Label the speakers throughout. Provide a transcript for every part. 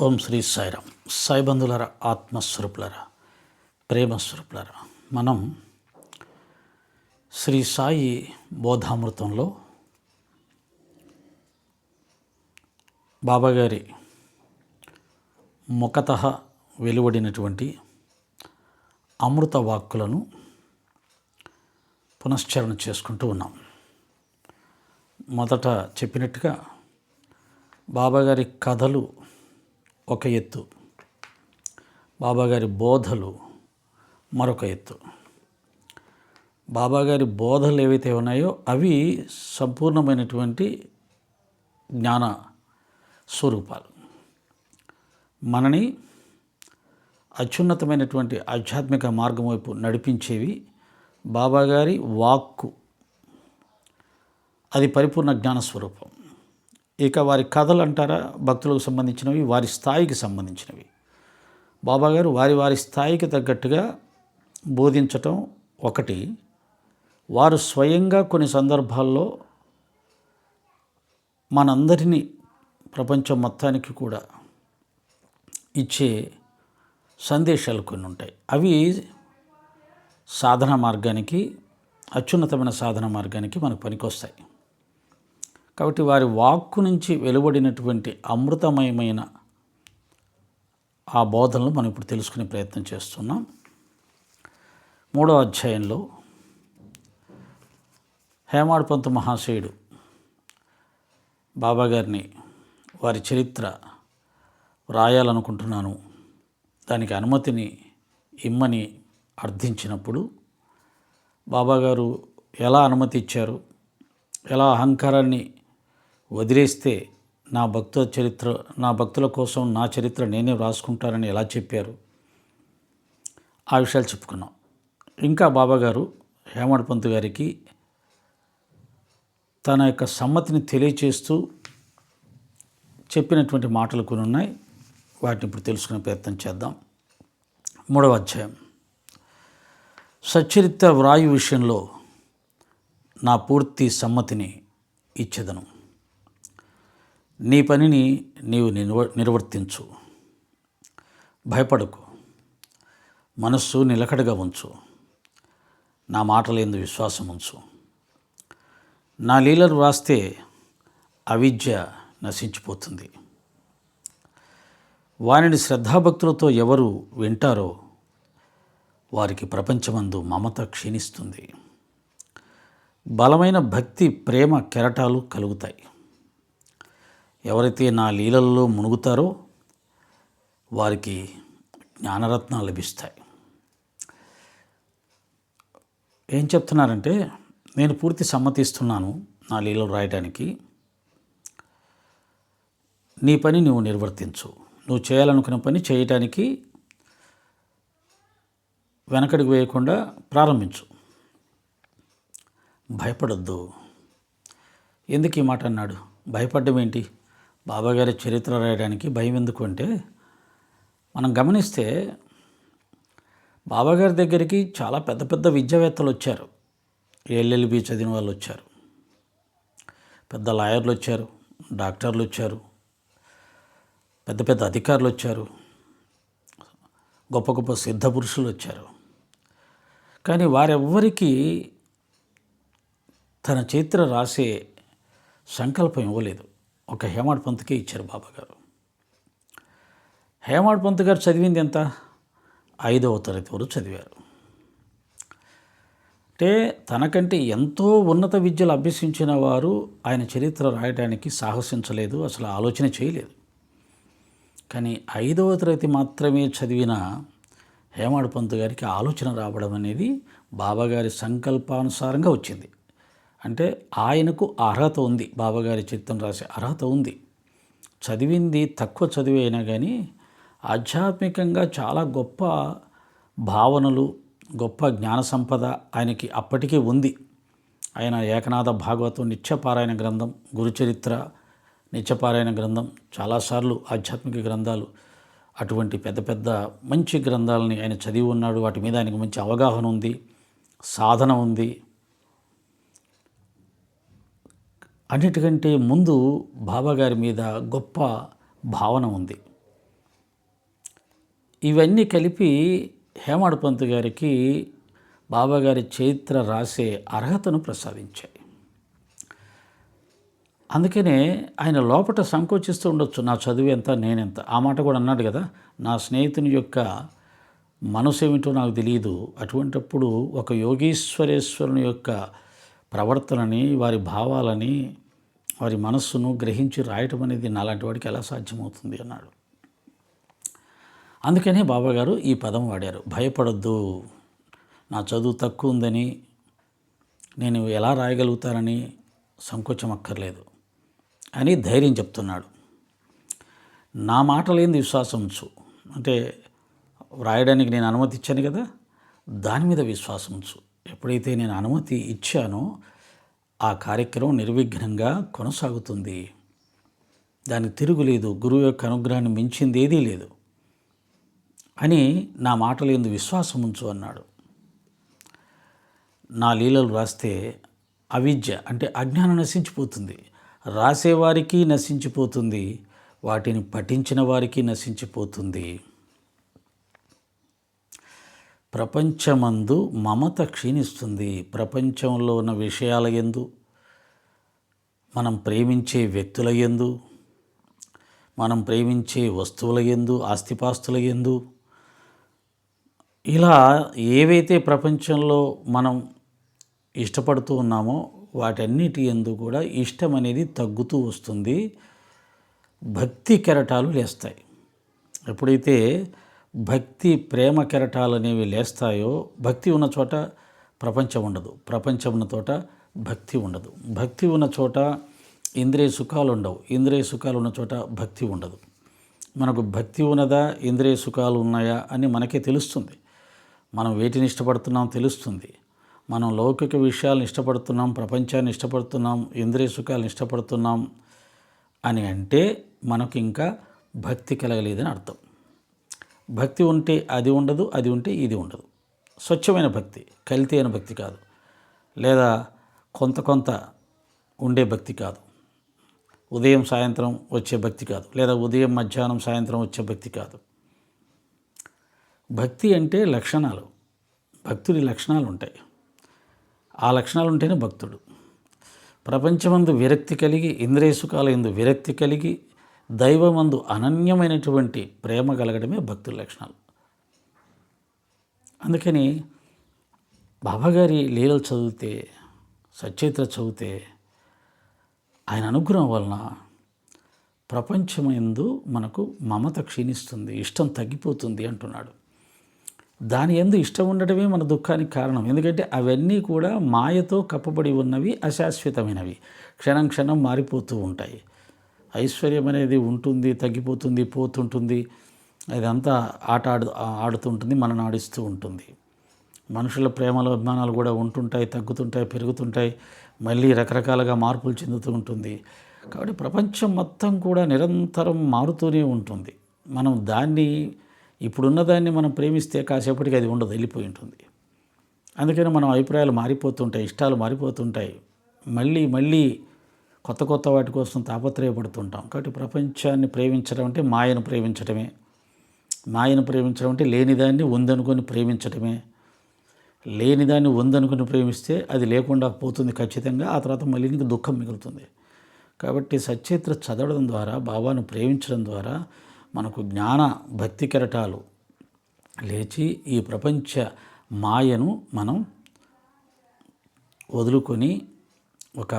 Speaker 1: ఓం శ్రీ సాయిరామ్ సాయి ఆత్మస్వరూపులర ప్రేమస్వరూపులర మనం శ్రీ సాయి బోధామృతంలో బాబాగారి ముఖత వెలువడినటువంటి అమృత వాక్కులను పునశ్చరణ చేసుకుంటూ ఉన్నాం. మొదట చెప్పినట్టుగా బాబాగారి కథలు ఒక ఎత్తు. బాబాగారి బోధలు మరొక ఎత్తు. బాబాగారి బోధలు ఏవైతే ఉన్నాయో అవి సంపూర్ణమైనటువంటి జ్ఞాన స్వరూపాలు. మనని అత్యున్నతమైనటువంటి ఆధ్యాత్మిక మార్గం వైపు నడిపించేవి బాబాగారి వాక్కు. అది పరిపూర్ణ జ్ఞాన స్వరూపం. ఇక వారి కథలు అంటారా భక్తులకు సంబంధించినవి వారి స్థాయికి సంబంధించినవి. బాబాగారు వారి వారి స్థాయికి తగ్గట్టుగా బోధించటం ఒకటి. వారు స్వయంగా కొన్ని సందర్భాల్లో మనందరినీ ప్రపంచం మొత్తానికి కూడా ఇచ్చే సందేశాలు కొన్ని ఉంటాయి. అవి సాధన మార్గానికి అత్యున్నతమైన సాధన మార్గానికి మనకు పనికొస్తాయి. కాబట్టి వారి వాక్కు నుంచి వెలువడినటువంటి అమృతమయమైన ఆ బోధనలు మనం ఇప్పుడు తెలుసుకునే ప్రయత్నం చేస్తున్నాం. మూడో అధ్యాయంలో హేమాడ్పంతు మహాశయుడు బాబాగారిని వారి చరిత్ర వ్రాయాలనుకుంటున్నాను. దానికి అనుమతిని ఇమ్మని అర్థించినప్పుడు బాబాగారు ఎలా అనుమతి ఇచ్చారు? ఎలా అహంకారాన్ని వదిలేస్తే నా భక్త చరిత్ర నా భక్తుల కోసం నా చరిత్ర నేనే వ్రాసుకుంటానని ఎలా చెప్పారు? ఆ విషయాలు చెప్పుకున్నాం. ఇంకా బాబాగారు హేమడ్ పంత్ గారికి తన యొక్క సమ్మతిని తెలియచేస్తూ చెప్పినటువంటి మాటలు కొన్ని ఉన్నాయి. వాటిని ఇప్పుడు తెలుసుకునే ప్రయత్నం చేద్దాం. మూడవ అధ్యాయం. సచ్చరిత్ర వ్రాయు విషయంలో నా పూర్తి సమ్మతిని ఇచ్చేదను. నీ పనిని నీవు నిర్వ నిర్వర్తించు. భయపడకు. మనస్సు నిలకడగా ఉంచు. నా మాటలందు విశ్వాసం ఉంచు. నా లీలలు వ్రాస్తే అవిద్య నశించిపోతుంది. వారిని శ్రద్ధాభక్తులతో ఎవరు వింటారో వారికి ప్రపంచమందు మమత క్షీణిస్తుంది. బలమైన భక్తి ప్రేమ కెరటాలు కలుగుతాయి. ఎవరైతే నా లీలల్లో మునుగుతారో వారికి జ్ఞానరత్నాలు లభిస్తాయి. ఏం చెప్తున్నారంటే నేను పూర్తి సమ్మతిస్తున్నాను నా లీలలు రాయడానికి నీ పని నువ్వు నిర్వర్తించు. నువ్వు చేయాలనుకున్న పని చేయటానికి వెనకడికి వేయకుండా ప్రారంభించు. భయపడొద్దు. ఎందుకు ఈ మాట అన్నాడు? భయపడ్డం ఏంటి బాబాగారి చరిత్ర రాయడానికి భయం ఎందుకు అంటే మనం గమనిస్తే బాబాగారి దగ్గరికి చాలా పెద్ద పెద్ద విద్యావేత్తలు వచ్చారు. ఎల్ఎల్బి చదివిన వాళ్ళు వచ్చారు. పెద్ద లాయర్లు వచ్చారు డాక్టర్లు వచ్చారు పెద్ద పెద్ద అధికారులు వచ్చారు గొప్ప గొప్ప సిద్ధ పురుషులు వచ్చారు. కానీ వారెవ్వరికీ తన చరిత్ర రాసే సంకల్పం ఇవ్వలేదు. ఒక హేమాడ్ పంత్కే ఇచ్చారు బాబాగారు. హేమాడ్ పంత్ గారు చదివింది ఎంత? ఐదవ తరగతి వరకు చదివారు. అంటే తనకంటే ఎంతో ఉన్నత విద్యలు అభ్యసించిన వారు ఆయన చరిత్ర రాయడానికి సాహసించలేదు అసలు ఆలోచన చేయలేదు. కానీ ఐదవ తరగతి మాత్రమే చదివిన హేమాడ్ పంత్ గారికి ఆలోచన రావడం అనేది బాబాగారి సంకల్పానుసారంగా వచ్చింది. అంటే ఆయనకు అర్హత ఉంది. బాబాగారి చిత్తం రాసే అర్హత ఉంది. చదివింది తక్కువ చదివి అయినా కానీ ఆధ్యాత్మికంగా చాలా గొప్ప భావనలు గొప్ప జ్ఞాన సంపద ఆయనకి అప్పటికే ఉంది. ఆయన ఏకనాథ భాగవతం నిత్యపారాయణ గ్రంథం గురుచరిత్ర నిత్యపారాయణ గ్రంథం చాలాసార్లు ఆధ్యాత్మిక గ్రంథాలు అటువంటి పెద్ద పెద్ద మంచి గ్రంథాలని ఆయన చదివి ఉన్నాడు. వాటి మీద ఆయనకు మంచి అవగాహన ఉంది సాధన ఉంది. అన్నిటికంటే ముందు బాబాగారి మీద గొప్ప భావన ఉంది. ఇవన్నీ కలిపి హేమాడ్ పంత్ గారికి బాబాగారి చరిత్ర రాసే అర్హతను ప్రసాదించాయి. అందుకనే ఆయన లోపట సంకోచిస్తూ ఉండొచ్చు నా చదువు ఎంత నేనెంత. ఆ మాట కూడా అన్నాడు కదా నా స్నేహితుని యొక్క మనసు ఏమిటో నాకు తెలియదు అటువంటప్పుడు ఒక యోగీశ్వరేశ్వరుని యొక్క ప్రవర్తనని వారి భావాలని వారి మనస్సును గ్రహించి రాయటం అనేది నాలాంటి వాడికి ఎలా సాధ్యమవుతుంది అన్నాడు. అందుకనే బాబాగారు ఈ పదం వాడారు. భయపడొద్దు. నా చదువు తక్కువ ఉందని నేను ఎలా రాయగలుగుతానని సంకోచం అక్కర్లేదు అని ధైర్యం చెప్తున్నాడు. నా మాటలేంది విశ్వాసం ఉంచు. అంటే వ్రాయడానికి నేను అనుమతి ఇచ్చాను కదా దాని మీద విశ్వాసం ఉంచు. ఎప్పుడైతే నేను అనుమతి ఇచ్చానో ఆ కార్యక్రమం నిర్విఘ్నంగా కొనసాగుతుంది. దానికి తిరుగులేదు గురువు యొక్క అనుగ్రహాన్ని మించింది ఏదీ లేదు. అని నా మాటలు ఎందు విశ్వాసం ఉంచు అన్నాడు. నా లీలలు రాస్తే అవిద్య అంటే అజ్ఞానం నశించిపోతుంది. రాసేవారికి నశించిపోతుంది. వాటిని పఠించిన వారికి నశించిపోతుంది. ప్రపంచమందు మమత క్షీణిస్తుంది ప్రపంచంలో ఉన్న విషయాల ఎందు మనం ప్రేమించే వ్యక్తుల ఎందు మనం ప్రేమించే వస్తువుల ఎందు ఆస్తిపాస్తుల ఎందు ఇలా ఏవైతే ప్రపంచంలో మనం ఇష్టపడుతూ ఉన్నామో వాటన్నిటి ఎందు కూడా ఇష్టం అనేది తగ్గుతూ వస్తుంది. భక్తి కెరటాలు లేస్తాయి. ఎప్పుడైతే భక్తి ప్రేమ కెరటాలు అనేవి లేస్తాయో భక్తి ఉన్న చోట ప్రపంచం ఉండదు. ప్రపంచం ఉన్న చోట భక్తి ఉండదు. భక్తి ఉన్న చోట ఇంద్రియ సుఖాలు ఉండవు. ఇంద్రియ సుఖాలు ఉన్న చోట భక్తి ఉండదు. మనకు భక్తి ఉన్నదా ఇంద్రియ సుఖాలు ఉన్నాయా అని మనకే తెలుస్తుంది. మనం వేటిని ఇష్టపడుతున్నాం తెలుస్తుంది. మనం లౌకిక విషయాలను ఇష్టపడుతున్నాం ప్రపంచాన్ని ఇష్టపడుతున్నాం ఇంద్రియ సుఖాలను ఇష్టపడుతున్నాం అని అంటే మనకు ఇంకా భక్తి కలగలేదని అర్థం. భక్తి ఉంటే అది ఉండదు అది ఉంటే ఇది ఉండదు. స్వచ్ఛమైన భక్తి కల్తీ అయిన భక్తి కాదు. లేదా కొంత కొంత ఉండే భక్తి కాదు. ఉదయం సాయంత్రం వచ్చే భక్తి కాదు. లేదా ఉదయం మధ్యాహ్నం సాయంత్రం వచ్చే భక్తి కాదు. భక్తి అంటే లక్షణాలు. భక్తుడి లక్షణాలు ఉంటాయి. ఆ లక్షణాలు ఉంటేనే భక్తుడు. ప్రపంచమందు విరక్తి కలిగి ఇంద్రియ సుఖాల ఎందు విరక్తి కలిగి దైవమందు అనన్యమైనటువంటి ప్రేమ కలగడమే భక్తుల లక్షణాలు. అందుకని బాబాగారి లీలలు చదివితే సచరిత్ర చదివితే ఆయన అనుగ్రహం వలన ప్రపంచమందు మనకు మమత క్షీణిస్తుంది ఇష్టం తగ్గిపోతుంది అంటున్నాడు. దాని ఎందు ఇష్టం ఉండటమే మన దుఃఖానికి కారణం. ఎందుకంటే అవన్నీ కూడా మాయతో కప్పబడి ఉన్నవి అశాశ్వతమైనవి. క్షణం క్షణం మారిపోతూ ఉంటాయి. ఐశ్వర్యం అనేది ఉంటుంది తగ్గిపోతుంది పోతుంటుంది. ఇదంతా ఆట ఆడు ఆడుతుంటుంది మనని ఆడిస్తూ ఉంటుంది. మనుషుల ప్రేమలు అభిమానాలు కూడా ఉంటుంటాయి తగ్గుతుంటాయి పెరుగుతుంటాయి. మళ్ళీ రకరకాలుగా మార్పులు చెందుతూ ఉంటుంది. కాబట్టి ప్రపంచం మొత్తం కూడా నిరంతరం మారుతూనే ఉంటుంది. మనం దాన్ని ఇప్పుడున్న దాన్ని మనం ప్రేమిస్తే కాసేపటికి అది ఉండదు వెళ్ళిపోయి ఉంటుంది. అందుకని మనం అభిప్రాయాలు మారిపోతుంటాయి ఇష్టాలు మారిపోతుంటాయి. మళ్ళీ మళ్ళీ కొత్త కొత్త వాటి కోసం తాపత్రయపడుతుంటాం. కాబట్టి ప్రపంచాన్ని ప్రేమించడం అంటే మాయను ప్రేమించడమే మాయను ప్రేమించడం అంటే లేనిదాన్ని ఉందనుకొని ప్రేమించడమే లేనిదాన్ని ఉందనుకుని ప్రేమిస్తే అది లేకుండా పోతుంది ఖచ్చితంగా ఆ తర్వాత మళ్ళీ నీకు దుఃఖం మిగులుతుంది. కాబట్టి సచరిత్ర చదవడం ద్వారా బాబాను ప్రేమించడం ద్వారా మనకు జ్ఞాన భక్తి కెరటాలు లేచి ఈ ప్రపంచ మాయను మనం వదులుకొని ఒక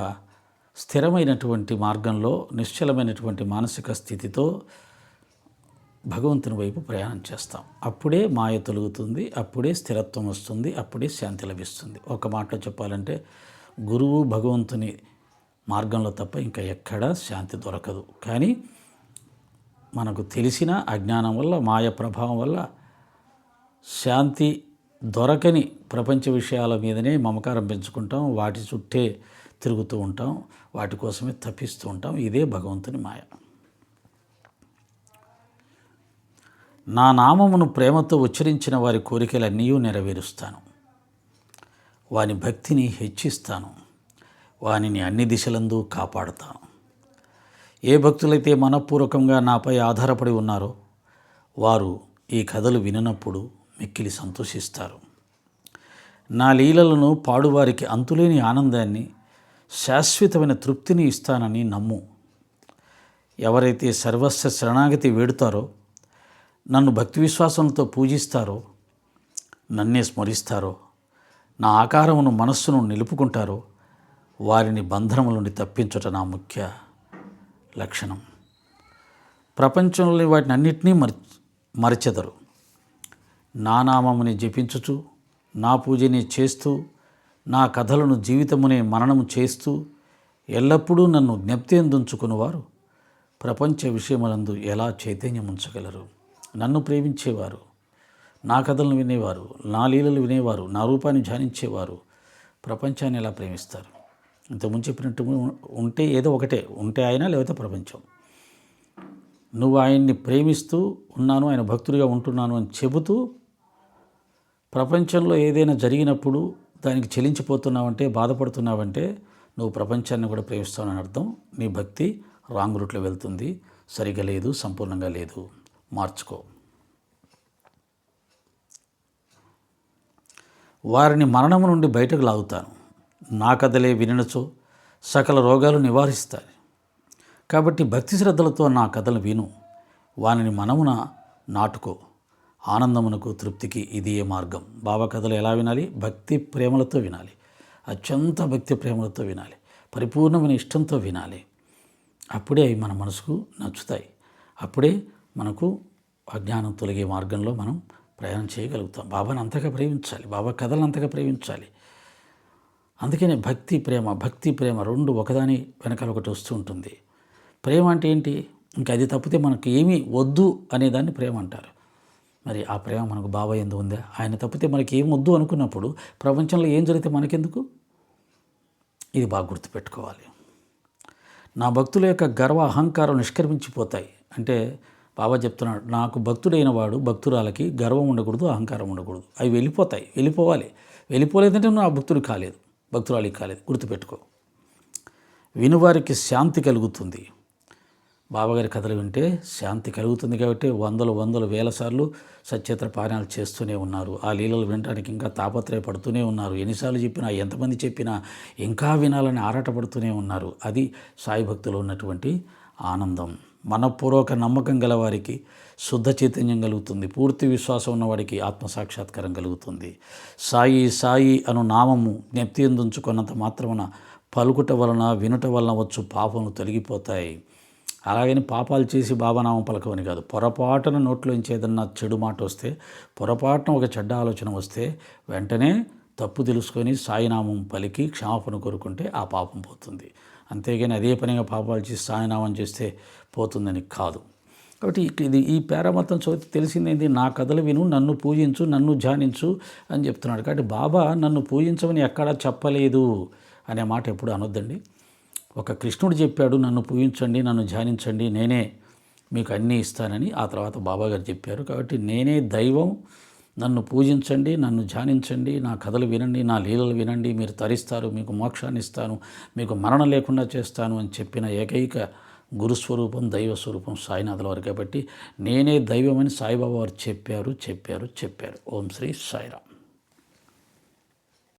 Speaker 1: స్థిరమైనటువంటి మార్గంలో నిశ్చలమైనటువంటి మానసిక స్థితితో భగవంతుని వైపు ప్రయాణం చేస్తాం. అప్పుడే మాయ తొలుగుతుంది అప్పుడే స్థిరత్వం వస్తుంది అప్పుడే శాంతి లభిస్తుంది. ఒక మాటలో చెప్పాలంటే గురువు భగవంతుని మార్గంలో తప్ప ఇంకా ఎక్కడా శాంతి దొరకదు. కానీ మనకు తెలిసిన అజ్ఞానం వల్ల మాయ ప్రభావం వల్ల శాంతి దొరకని ప్రపంచ విషయాల మీదనే మమకారం పెంచుకుంటాం. వాటి చుట్టే తిరుగుతూ ఉంటాం వాటి కోసమే తప్పిస్తూ ఉంటాం. ఇదే భగవంతుని మాయ. నా నామమును ప్రేమతో ఉచ్చరించిన వారి కోరికలన్నీ నెరవేరుస్తాను. వాని భక్తిని హెచ్చిస్తాను. వానిని అన్ని దిశలందు కాపాడుతాను. ఏ భక్తులైతే మనపూర్వకంగా నాపై ఆధారపడి ఉన్నారో వారు ఈ కథలు విననప్పుడు మిక్కిలి సంతోషిస్తారు. నా లీలలను పాడువారికి అంతులేని ఆనందాన్ని శాశ్వతమైన తృప్తిని ఇస్తానని నమ్ము. ఎవరైతే సర్వస్వ శరణాగతి వేడుతారో నన్ను భక్తి విశ్వాసంతో పూజిస్తారో నన్నే స్మరిస్తారో నా ఆకారమును మనస్సును నిలుపుకుంటారో వారిని బంధనముల నుండి తప్పించుట నా ముఖ్య లక్షణం. ప్రపంచంలోని వాటిని అన్నిటినీ మర్ మరచెదరు. నా నామముని జపించుచు నా పూజని చేస్తూ నా కథలను జీవితమునే మననము చేస్తూ ఎల్లప్పుడూ నన్ను జ్ఞప్తిందుంచుకునివారు ప్రపంచ విషయములందు ఎలా చైతన్యం ఉంచగలరు నన్ను ప్రేమించేవారు నా కథలను వినేవారు నా లీలలు వినేవారు నా రూపాన్ని ధ్యానించేవారు ప్రపంచాన్ని ఎలా ప్రేమిస్తారు? ఇంతకుముందు చెప్పినట్టు ఉంటే ఏదో ఒకటే ఉంటే ఆయన లేకపోతే ప్రపంచం. నువ్వు ఆయన్ని ప్రేమిస్తూ ఉన్నాను ఆయన భక్తుడిగా ఉంటున్నాను అని చెబుతూ ప్రపంచంలో ఏదైనా జరిగినప్పుడు దానికి చెలించిపోతున్నావంటే బాధపడుతున్నావంటే నువ్వు ప్రపంచాన్ని కూడా ప్రేమిస్తావని అర్థం. నీ భక్తి రాంగ్ రూట్లో వెళ్తుంది. సరిగా లేదు సంపూర్ణంగా లేదు. మార్చుకో. వారిని మరణము నుండి బయటకు లాగుతాను. నా కథలే వినచో సకల రోగాలు నివారిస్తాయి. కాబట్టి భక్తి శ్రద్ధలతో నా కథలు విను. వానిని మనమున నాటుకో. ఆనందమునకు తృప్తికి ఇది ఏ మార్గం. బాబా కథలు ఎలా వినాలి? భక్తి ప్రేమలతో వినాలి. అత్యంత భక్తి ప్రేమలతో వినాలి. పరిపూర్ణమైన ఇష్టంతో వినాలి. అప్పుడే అవి మన మనసుకు నచ్చుతాయి. అప్పుడే మనకు అజ్ఞానం తొలగే మార్గంలో మనం ప్రయాణం చేయగలుగుతాం. బాబాను అంతగా ప్రేమించాలి. బాబా కథలను అంతగా ప్రేమించాలి. అందుకనే భక్తి ప్రేమ భక్తి ప్రేమ రెండు ఒకదాని వెనకాల ఒకటి వస్తూ ఉంటుంది. ప్రేమ అంటే ఏంటి? ఇంకా అది తప్పితే మనకు ఏమీ వద్దు అనేదాన్ని ప్రేమ అంటారు. మరి ఆ ప్రేమ మనకు బాబా ఎందు ఉందా? ఆయన తప్పితే మనకి ఏం వద్దు అనుకున్నప్పుడు ప్రపంచంలో ఏం జరిగితే మనకెందుకు? ఇది బాగా గుర్తుపెట్టుకోవాలి. నా భక్తుల యొక్క గర్వ అహంకారం నిష్క్రమించిపోతాయి. అంటే బాబా చెప్తున్నాడు నాకు భక్తుడైన వాడు భక్తురాలకి గర్వం ఉండకూడదు అహంకారం ఉండకూడదు. అవి వెళ్ళిపోతాయి వెళ్ళిపోవాలి. వెళ్ళిపోలేదంటే నువ్వు ఆ భక్తుడు కాలేదు భక్తురాలికి కాలేదు. గుర్తుపెట్టుకో. వినువారికి శాంతి కలుగుతుంది. బాబాగారి కథలు వింటే శాంతి కలుగుతుంది కాబట్టి వందలు వందలు వేల సార్లు సచేత్ర పారాయణాలు చేస్తూనే ఉన్నారు. ఆ లీలలు వినడానికి ఇంకా తాపత్రయపడుతూనే ఉన్నారు. ఎన్నిసార్లు చెప్పినా ఎంతమంది చెప్పినా ఇంకా వినాలని ఆరాటపడుతూనే ఉన్నారు. అది సాయి భక్తులు ఉన్నటువంటి ఆనందం. మనపూర్వక నమ్మకం గలవారికి శుద్ధ చైతన్యం కలుగుతుంది. పూర్తి విశ్వాసం ఉన్నవాడికి ఆత్మసాక్షాత్కారం కలుగుతుంది. సాయి సాయి అను నామము జ్ఞప్తి ఎందుకున్నంత మాత్రమున పలుకుట వలన వినుట వలన వచ్చు పాపములు తొలగిపోతాయి. అలాగని పాపాలు చేసి బాబానామం పలకవని కాదు. పొరపాటున నోట్లోంచి ఏదన్నా చెడు మాట వస్తే పొరపాటున ఒక చెడ్డ ఆలోచన వస్తే వెంటనే తప్పు తెలుసుకొని సాయినామం పలికి క్షమాపణ కోరుకుంటే ఆ పాపం పోతుంది. అంతేగాని అదే పనిగా పాపాలు చేసి సాయినామం చేస్తే పోతుందని కాదు. కాబట్టి ఇది ఈ పేర మొత్తం చదివితే నా కథలు విను నన్ను పూజించు నన్ను ధ్యానించు అని చెప్తున్నాడు. కాబట్టి బాబా నన్ను పూజించమని ఎక్కడా చెప్పలేదు అనే మాట ఎప్పుడు అనొద్దండి. ఒక కృష్ణుడు చెప్పాడు నన్ను పూజించండి నన్ను ధ్యానించండి నేనే మీకు అన్నీ ఇస్తానని ఆ తర్వాత బాబాగారు చెప్పారు. కాబట్టి నేనే దైవం నన్ను పూజించండి నన్ను ధ్యానించండి నా కథలు వినండి నా లీలలు వినండి మీరు తరిస్తారు మీకు మోక్షాన్ని ఇస్తాను మీకు మరణం లేకుండా చేస్తాను అని చెప్పిన ఏకైక గురుస్వరూపం దైవస్వరూపం సాయినాథుల వారు. కాబట్టి నేనే దైవమని సాయిబాబా వారు చెప్పారు చెప్పారు చెప్పారు. ఓం శ్రీ సాయిరామ్.